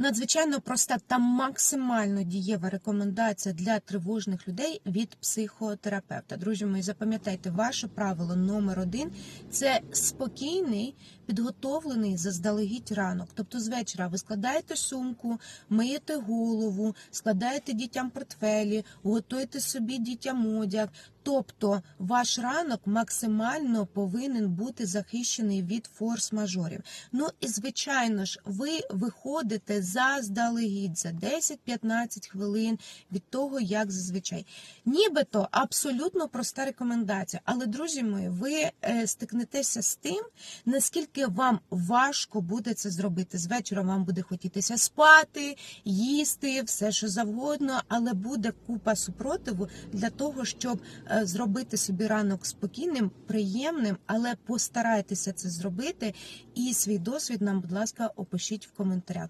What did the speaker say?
Надзвичайно проста та максимально дієва рекомендація для тривожних людей від психотерапевта. Друзі мої, запам'ятайте, ваше правило номер один це спокійний, підготовлений заздалегідь ранок. Тобто з вечора ви складаєте сумку, миєте голову, складаєте дітям портфелі, готуєте собі дітям одяг. Тобто ваш ранок максимально повинен бути захищений від форс-мажорів. Ну і звичайно ж, ви виходите заздалегідь за 10-15 хвилин від того, як зазвичай. Нібито абсолютно проста рекомендація. Але, друзі мої, ви е, стикнетеся з тим, наскільки вам важко буде це зробити. З вечора вам буде хотітися спати, їсти, все що завгодно, але буде купа супротиву для того, щоб е, зробити собі ранок спокійним, приємним, але постарайтеся це зробити. І свій досвід нам, будь ласка, опишіть в коментарях.